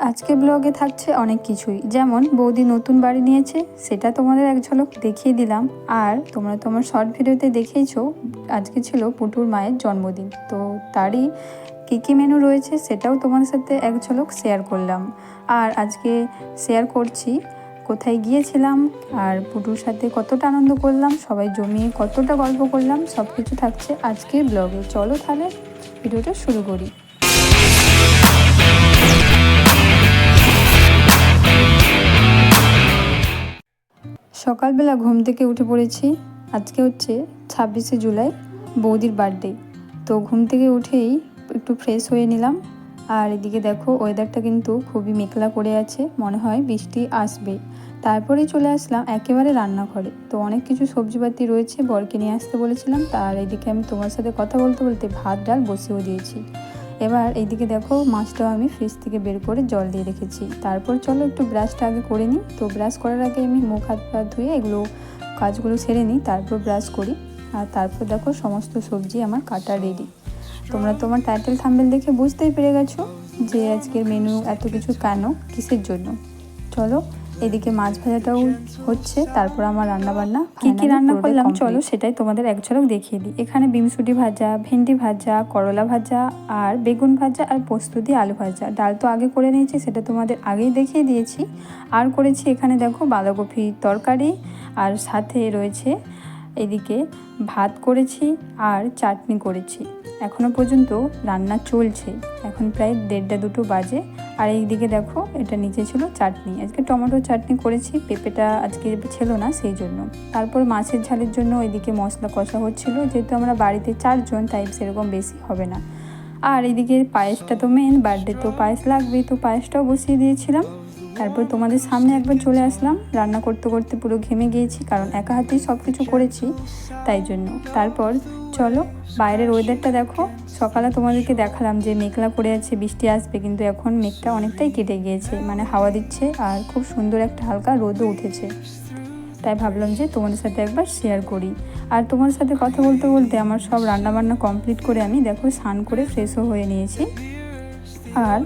আজকে ব্লগে থাকছে অনেক কিছুই। যেমন, বৌদি নতুন বাড়ি নিয়েছে, সেটা তোমাদের এক ঝলক দেখিয়ে দিলাম। আর তোমরা তোমার শর্ট ভিডিওতে দেখেইছো, আজকে ছিল পুটুর মায়ের জন্মদিন। তো তারই কী কী মেনু রয়েছে সেটাও তোমাদের সাথে এক ঝলক শেয়ার করলাম। আর আজকে শেয়ার করছি, কোথায় গিয়েছিলাম, আর পুটুর সাথে কতটা আনন্দ করলাম, সবাই জমিয়ে কতটা গল্প করলাম সব কিছু থাকছে আজকে ব্লগে চলো তাহলে ভিডিওটা শুরু করি। সকালবেলা ঘুম থেকে উঠে পড়েছি। আজকে হচ্ছে ছাব্বিশে জুলাই, বৌদির বার্থডে। তো ঘুম থেকে উঠেই একটু ফ্রেশ হয়ে নিলাম। আর এদিকে দেখো ওয়েদারটা কিন্তু খুবই মেঘলা করে আছে, মনে হয় বৃষ্টি আসবে। তারপরেই চলে আসলাম একেবারে রান্নাঘরে। তো অনেক কিছু সবজিপাতি রয়েছে, বরকে নিয়ে আসতে বলেছিলাম। তার এদিকে আমি তোমার সাথে কথা বলতে বলতে ভাত, ডাল বসিয়েও দিয়েছি। এবার এইদিকে দেখো মাছটাও আমি ফ্রিজ থেকে বের করে জল দিয়ে রেখেছি। তারপর চলো একটু ব্রাশটা আগে করে নিই। তো ব্রাশ করার আগে আমি মুখ, হাত, পা ধুয়ে এগুলো কাজগুলো সেরে নিই, তারপর ব্রাশ করি। আর তারপর দেখো সমস্ত সবজি আমার কাটা রেডি তোমরা তোমার টাইটেল থাম্বেল দেখে বুঝতেই পেরে গেছো যে আজকের মেনু এত কিছু কেন, কিসের জন্য? চলো এদিকে মাছ ভাজাটাও হচ্ছে তারপর আমার রান্না বান্না কি কি রান্না করলাম? চলো সেটাই তোমাদের এক ঝলক দেখিয়ে দিই। এখানে বিমসুটি ভাজা ভেন্ডি ভাজা করলা ভাজা আর বেগুন ভাজা আর পোস্ত দিয়ে আলু ভাজা। ডাল তো আগে করে নিয়েছি সেটা তোমাদের আগেই দেখিয়ে দিয়েছি। আর করেছি এখানে দেখো বাঁধাকপি তরকারি আর সাথে রয়েছে এদিকে ভাত করেছি আর চাটনি করেছি। এখনও পর্যন্ত রান্না চলছে। এখন প্রায় দেড়টা দুটো বাজে। আর এইদিকে দেখো, এটা নিচে ছিল চাটনি। আজকে টমেটো চাটনি করেছি, পেঁপেটা আজকে ছিল না, সেই জন্য। তারপর মাছের ঝালের জন্য এদিকে মশলা কষা হচ্ছিল, যেহেতু আমরা বাড়িতে চারজন, তাই সেরকম বেশি হবে না। আর এদিকে পায়েসটা তো মেন বার্থডে তো পায়েস লাগবে তো পায়েসটাও বসিয়ে দিয়েছিলাম। তারপর তোমাদের সামনে একবার চলে আসলাম। রান্না করতে করতে পুরো ঘেমে গিয়েছি, কারণ একা হাতেই সব কিছু করেছি, তাই জন্য। তারপর চলো, বাইরের ওয়েদারটা দেখো। সকালে তোমাদেরকে দেখালাম যে মেঘলা করে আছে, বৃষ্টি আসবে, কিন্তু এখন মেঘটা অনেকটাই কেটে গিয়েছে মানে হাওয়া দিচ্ছে আর খুব সুন্দর একটা হালকা রোদও উঠেছে। তাই ভাবলাম যে তোমাদের সাথে একবার শেয়ার করি। আর তোমার সাথে কথা বলতে বলতে আমার সব রান্নাবান্না কমপ্লিট করে আমি দেখো স্নান করে ফ্রেশও হয়ে নিয়েছি। আর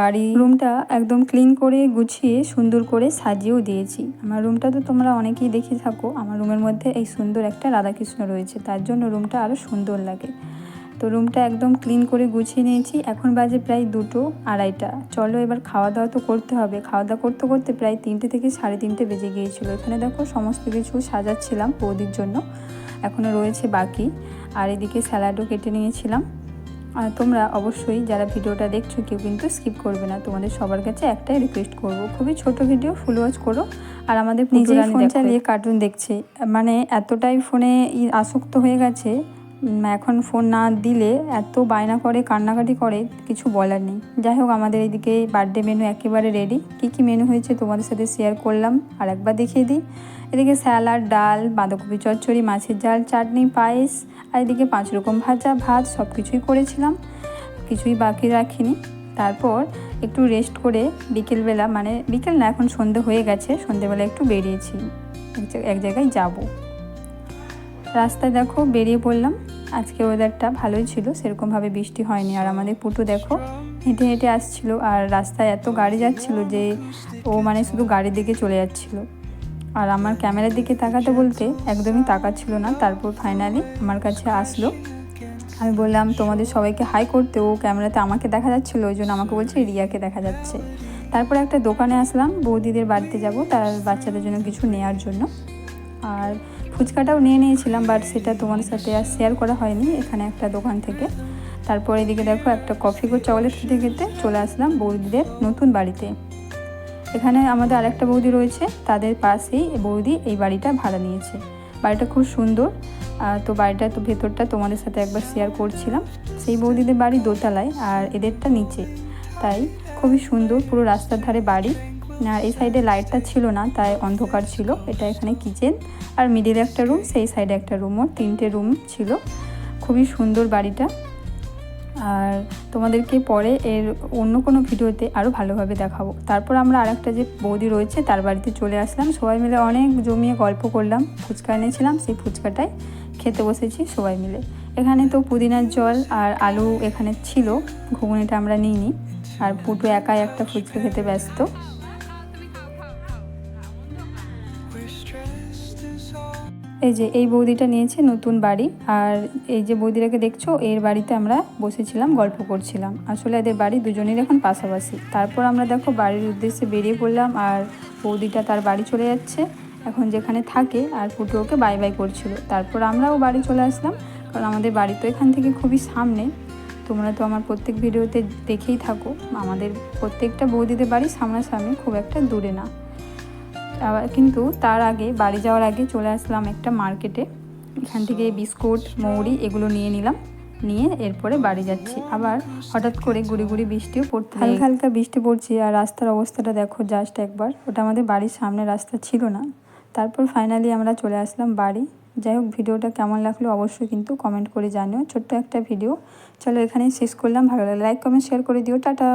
বাড়ি রুমটা একদম ক্লিন করে গুছিয়ে সুন্দর করে সাজিয়েও দিয়েছি। আমার রুমটা তো তোমরা অনেকেই দেখে থাকো, আমার রুমের মধ্যে এই সুন্দর একটা রাধাকৃষ্ণ রয়েছে, তার জন্য রুমটা আরও সুন্দর লাগে। তো রুমটা একদম ক্লিন করে গুছিয়ে নিয়েছি, এখন বাজে প্রায় দুটো আড়াইটা। চলো এবার খাওয়া দাওয়া তো করতে হবে খাওয়া দাওয়া করতে করতে প্রায় তিনটে থেকে সাড়ে তিনটে বেজে গিয়েছিল। এখানে দেখো সমস্ত কিছু সাজাচ্ছিলাম বৌদির জন্য এখনও রয়েছে বাকি। আর এদিকে স্যালাডও কেটে নিয়েছিলাম। আর তোমরা অবশ্যই যারা ভিডিওটা দেখছ কেউ কিন্তু স্কিপ করবে না। তোমাদের সবার কাছে একটাই রিকোয়েস্ট করব খুবই ছোট ভিডিও ফুল ওয়াচ করো। আর আমাদের নিজের ফোন চালিয়ে কার্টুন দেখছে। মানে এতটাই ফোনে আসক্ত হয়ে গেছে এখন ফোন না দিলে এত বায়না করে, কান্নাকাটি করে, কিছু বলার নেই। যাই হোক, আমাদের এদিকে বার্থডে মেনু একেবারে রেডি কী কী মেনু হয়েছে তোমাদের সাথে শেয়ার করলাম, আর একবার দেখিয়ে দিই। এদিকে স্যালাড ডাল, বাঁধাকপি চচ্চড়ি, মাছের ঝাল, চাটনি, পায়েস, আর এদিকে পাঁচ রকম ভাজা ভাত সব কিছুই করেছিলাম। কিছুই বাকি রাখিনি। তারপর একটু রেস্ট করে বিকেলবেলা মানে বিকেল না, এখন সন্ধে হয়ে গেছে, সন্ধেবেলা একটু বেরিয়েছি। এক জায়গায় যাব। রাস্তায় দেখো বেরিয়ে পড়লাম। আজকে ওয়েদারটা ভালোই ছিল, সেরকমভাবে বৃষ্টি হয়নি। আর আমাদের পুটু দেখো, হেঁটে হেঁটে আসছিল। আর রাস্তায় এত গাড়ি যাচ্ছিল যে ও মানে শুধু গাড়ির দিকে চলে যাচ্ছিল। আর আমার ক্যামেরার দিকে তাকাতে বলতে একদমই তাকাচ্ছিল না। তারপর ফাইনালি আমার কাছে আসলো। আমি বললাম, তোমাদের সবাইকে হাই করতে। ও ক্যামেরাতে আমাকে দেখা যাচ্ছিল, ওই জন্য আমাকে বলছে রিয়াকে দেখা যাচ্ছে। তারপর একটা দোকানে আসলাম, বৌদিদের বাড়িতে যাব, তার বাচ্চাদের জন্য কিছু নেওয়ার জন্য। আর ফুচকাটাও নিয়ে নিয়েছিলাম বাট সেটা তোমার সাথে আর শেয়ার করা হয়নি, এখানে একটা দোকান থেকে। তারপর এদিকে দেখো একটা কফি গো চকলেট খেতে খেতে চলে আসলাম বৌদিদের নতুন বাড়িতে। এখানে আমাদের আরেকটা বৌদি রয়েছে, তাদের পাশেই বৌদি এই বাড়িটা ভাড়া নিয়েছে। বাড়িটা খুব সুন্দর তো বাড়িটা তো ভেতরটা তোমাদের সাথে একবার শেয়ার করছিলাম। সেই বৌদিদের বাড়ি দোতলায় আর এদেরটা নিচে। তাই খুবই সুন্দর পুরো রাস্তার ধারে বাড়ি। আর এই সাইডে লাইটটা ছিল না, তাই অন্ধকার ছিল। এটা এখানে কিচেন। আর মিডিলে একটা রুম, সেই সাইডে একটা রুমও তিনটে রুম ছিল। খুবই সুন্দর বাড়িটা। আর তোমাদেরকে পরে এর অন্য কোনো ভিডিওতে আরও ভালোভাবে দেখাবো। তারপর আমরা আর একটা যে বৌদি রয়েছে, তার বাড়িতে চলে আসলাম। সবাই মিলে অনেক জমিয়ে গল্প করলাম। ফুচকা এনেছিলাম, সেই ফুচকাটাই খেতে বসেছি সবাই মিলে। এখানে তো পুদিনার জল আর আলু এখানে ছিল। ঘুগুনিটা আমরা নিইনি। আর পুটু একাই একটা ফুচকা খেতে ব্যস্ত। এই যে, এই বৌদিটা নিয়েছে নতুন বাড়ি। আর এই যে বৌদিটাকে দেখছ, এর বাড়িতে আমরা বসেছিলাম, গল্প করছিলাম। আসলে এদের বাড়ি দুজনের এখন পাশাপাশি। তারপর আমরা দেখো বাড়ির উদ্দেশ্যে বেরিয়ে পড়লাম, আর বৌদিটা তার বাড়ি চলে যাচ্ছে। এখন যেখানে থাকে, আর পুটু ওকে বাই বাই করছিল। তারপর আমরাও বাড়ি চলে আসলাম, কারণ আমাদের বাড়ি তো এখান থেকে খুবই সামনে। তোমরা তো আমার প্রত্যেক ভিডিওতে দেখেই থাকো। আমাদের প্রত্যেকটা বৌদিদের বাড়ি সামনাসামনি, খুব একটা দূরে না। আবার কিন্তু তার আগে বাড়ি যাওয়ার আগে চলে আসলাম একটা মার্কেটে। এখান থেকে বিস্কুট মৌরি এগুলো নিয়ে নিলাম। নিয়ে এরপরে বাড়ি যাচ্ছি। আবার হঠাৎ করে গুড়ি গুড়ি বৃষ্টিও পড়তে হালকা হালকা বৃষ্টি পড়ছে আর রাস্তার অবস্থাটা দেখো জাস্ট একবার। ওটা আমাদের বাড়ির সামনে রাস্তা ছিল না। তারপর ফাইনালি আমরা চলে আসলাম বাড়ি। যাই হোক ভিডিওটা কেমন লাগল অবশ্যই কিন্তু কমেন্ট করে জানিও। ছোট্ট একটা ভিডিও। চলো এখানেই শেষ করলাম। ভালো লাগলে লাইক কমেন্ট শেয়ার করে দিও। টাটা!